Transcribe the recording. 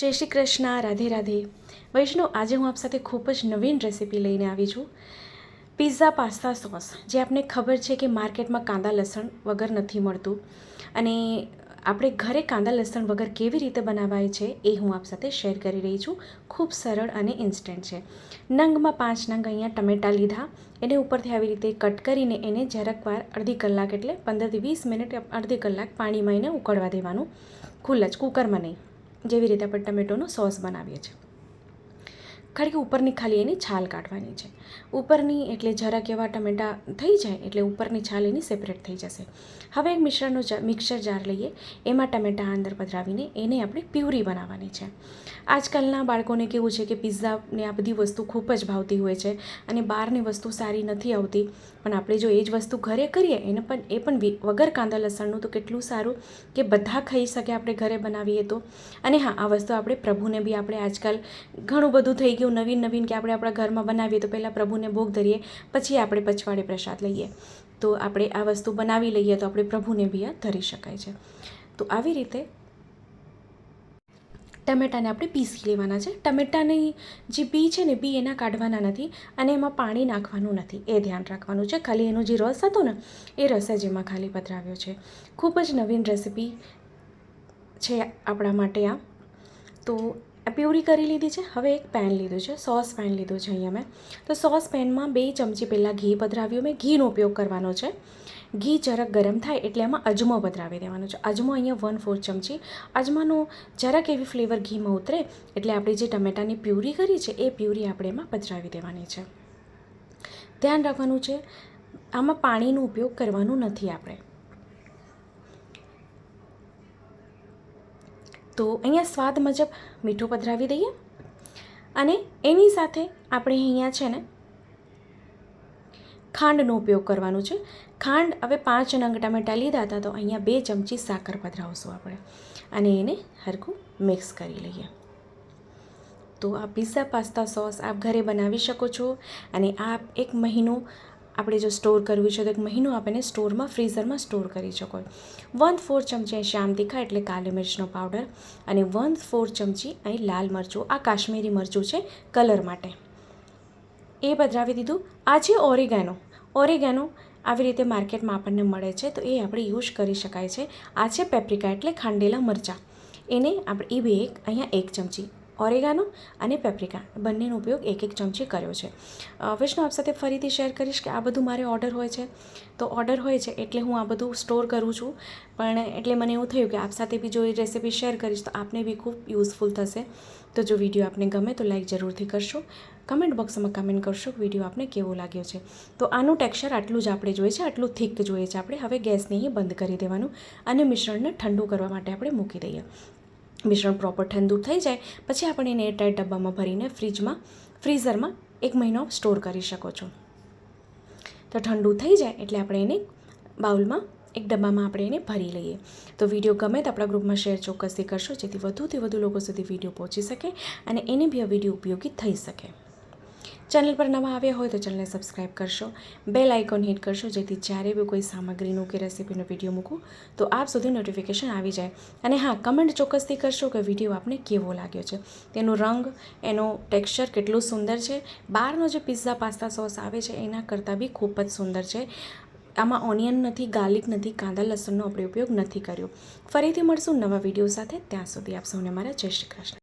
જય શ્રી કૃષ્ણ, રાધે રાધે. વૈષ્ણવ, આજે હું આપ સાથે ખૂબ જ નવીન રેસીપી લઈને આવી છું. પિઝા પાસ્તા સોસ જે આપને ખબર છે કે માર્કેટમાં કાંદા લસણ વગર નથી મળતું. અને આપણે ઘરે કાંદા લસણ વગર કેવી રીતે બનાવાય છે એ હું આપ સાથે શેર કરી રહી છું. ખૂબ સરળ અને ઇન્સ્ટન્ટ છે. નંગમાં પાંચ નંગ અહીંયા ટમેટાં લીધા. એને ઉપરથી આવી રીતે કટ કરીને એને જરાક વાર અડધી કલાક એટલે પંદરથી વીસ મિનિટ, અડધી કલાક પાણીમાં એને ઉકળવા દેવાનું. ખુલ્લા જ કુકરમાં નહીં. જેવી રીતે આપણે ટમેટોનો સોસ બનાવીએ છીએ. કારણ કે ઉપરની ખાલી એની છાલ કાઢવાની છે. ઉપરની એટલે જરાક એવા ટમેટાં થઈ જાય એટલે ઉપરની છાલ એની સેપરેટ થઈ જશે. હવે એક મિશ્રણનો મિક્સર જાર લઈએ. એમાં ટમેટાં અંદર પધરાવીને એને આપણે પ્યુરી બનાવવાની છે. આજકાલના બાળકોને કેવું છે કે પિઝાને આ બધી વસ્તુ ખૂબ જ ભાવતી હોય છે અને બહારની વસ્તુ સારી નથી આવતી. પણ આપણે જો એ જ વસ્તુ ઘરે કરીએ, એને પણ, એ પણ વગર કાંદા લસણનું તો કેટલું સારું કે બધા ખાઈ શકે આપણે ઘરે બનાવીએ તો. અને હા, આ વસ્તુ આપણે પ્રભુને બી આપણે આજકાલ ઘણું બધું થઈ ગયું નવીન નવીન કે આપણે આપણા ઘરમાં બનાવીએ તો પહેલાં પ્રભુને ભોગ ધરીએ, પછી આપણે પછવાડે પ્રસાદ લઈએ. તો આપણે આ વસ્તુ બનાવી લઈએ તો આપણે પ્રભુને બી ધરી શકાય છે. તો આવી રીતે ટમેટાને આપણે પીસી લેવાના છે. ટમેટાની જે બી છે ને બી એના કાઢવાના નથી અને એમાં પાણી નાખવાનું નથી. એ ધ્યાન રાખવાનું છે. ખાલી એનો જે રસ હતો ને, એ રસ જ એમાં ખાલી પધરાવ્યો છે. ખૂબ જ નવીન રેસીપી છે આપણા માટે આ. તો પ્યુરી કરી લીધી છે. હવે એક પેન લીધું છે. સોસ પેન લીધું છે અહીંયા મેં. તો સોસ પેનમાં બે ચમચી પહેલાં ઘી પધરાવ્યું. મેં ઘીનો ઉપયોગ કરવાનો છે. ઘી જરાક ગરમ થાય એટલે એમાં અજમો પધરાવી દેવાનો છે. અજમો અહીંયા વન ફોર ચમચી. અજમાનો જરાક એવી ફ્લેવર ઘીમાં ઉતરે એટલે આપણે જે ટમેટાની પ્યુરી કરી છે, એ પ્યુરી આપણે એમાં પધરાવી દેવાની છે. ધ્યાન રાખવાનું છે, આમાં પાણીનો ઉપયોગ કરવાનો નથી આપણે. તો અહીંયા સ્વાદ મુજબ મીઠું પધરાવી દઈએ. અને એની સાથે આપણે અહીંયા છે ને ખાંડનો ઉપયોગ કરવાનો છે. ખાંડ હવે પાંચ નંગ ટમેટા લીધા હતા, તો અહીંયા બે ચમચી સાકર પધરાવશું આપણે. અને એને હરખું મિક્સ કરી લઈએ. તો આ પિઝા પાસ્તા સોસ આપ ઘરે બનાવી શકો છો. અને આપ એક મહિનો આપણે જો સ્ટોર કરવું છે તો એક મહિનો આપણે સ્ટોરમાં ફ્રીઝરમાં સ્ટોર કરી શકો. વન ફોર ચમચી અહીં શ્યામ તીખા એટલે કાલી મિર્ચનો પાવડર અને વન ફોર ચમચી અહીં લાલ મરચું, આ કાશ્મીરી મરચું છે કલર માટે. એ પધરાવી દીધું. આ છે ઓરિગેનો ઓરિગેનો આવી રીતે માર્કેટમાં આપણને મળે છે તો એ આપણે યુઝ કરી શકાય છે. આ છે પેપ્રિકા એટલે ખાંડેલા મરચાં. એને આપણે, એ બે એક, અહીંયા એક ચમચી ઓરેગાનો અને પેપ્રિકા, બંનેનો ઉપયોગ એક એક ચમચી કર્યો છે. વૈષ્ણવ આપ સાથે ફરીથી શેર કરીશ કે આ બધું મારે ઓર્ડર હોય છે? તો ઓર્ડર હોય છે એટલે હું આ બધું સ્ટોર કરું છું. પણ એટલે મને એવું થયું કે આપ સાથે બી જો એ રેસીપી શેર કરીશ તો આપને બી ખૂબ યુઝફુલ થશે. તો જો વીડિયો આપને ગમે તો લાઈક જરૂરથી કરશો. કમેન્ટ બોક્સમાં કમેન્ટ કરશો કે વીડિયો આપને કેવો લાગ્યો છે. તો આનું ટેક્સચર આટલું જ આપણે જોઈએ છે, આટલું થીક જોઈએ છે આપણે. હવે ગેસને અહીં બંધ કરી દેવાનું અને મિશ્રણને ઠંડુ કરવા માટે આપણે મૂકી દઈએ. મિશ્રણ પ્રોપર ઠંડુ થઈ જાય, પછી આપણે એને એરટાઈટ ડબ્બામાં ભરીને ફ્રીજમાં ફ્રીઝરમાં એક મહિનો સ્ટોર કરી શકો છો. તો ઠંડુ થઈ જાય એટલે આપણે એને બાઉલમાં એક ડબ્બામાં આપણે એને ભરી લઈએ. તો વીડિયો ગમે તો આપણા ગ્રુપમાં શેર ચોક્કસથી કરશો, જેથી વધુથી વધુ લોકો સુધી વીડિયો પહોંચી શકે અને એને બી આ વીડિયો ઉપયોગી થઈ શકે. ચેનલ પર નવા આવ્યા હોય તો ચેનલને સબસ્ક્રાઈબ કરશો. બેલ આઇકોન હિટ કરશો, જેથી જ્યારે બી કોઈ સામગ્રીનું કે રેસીપીનો વીડિયો મૂકું, તો આપ સુધી નોટિફિકેશન આવી જાય. અને હા કમેન્ટ ચોક્કસથી કરશો કે વીડિયો આપને કેવો લાગ્યો છે. તેનો રંગ, એનો ટેક્સચર કેટલું સુંદર છે. બહારનો જે પિઝા પાસ્તા સોસ આવે છે, એના કરતાં બી ખૂબ જ સુંદર છે. આમાં ઓનિયન નથી ગાર્લિક નથી, કાંદા, લસણનો આપણે ઉપયોગ નથી કર્યો. ફરીથી મળશું નવા વીડિયો સાથે. ત્યાં સુધી આપ સૌને મારા જય શ્રી કૃષ્ણ.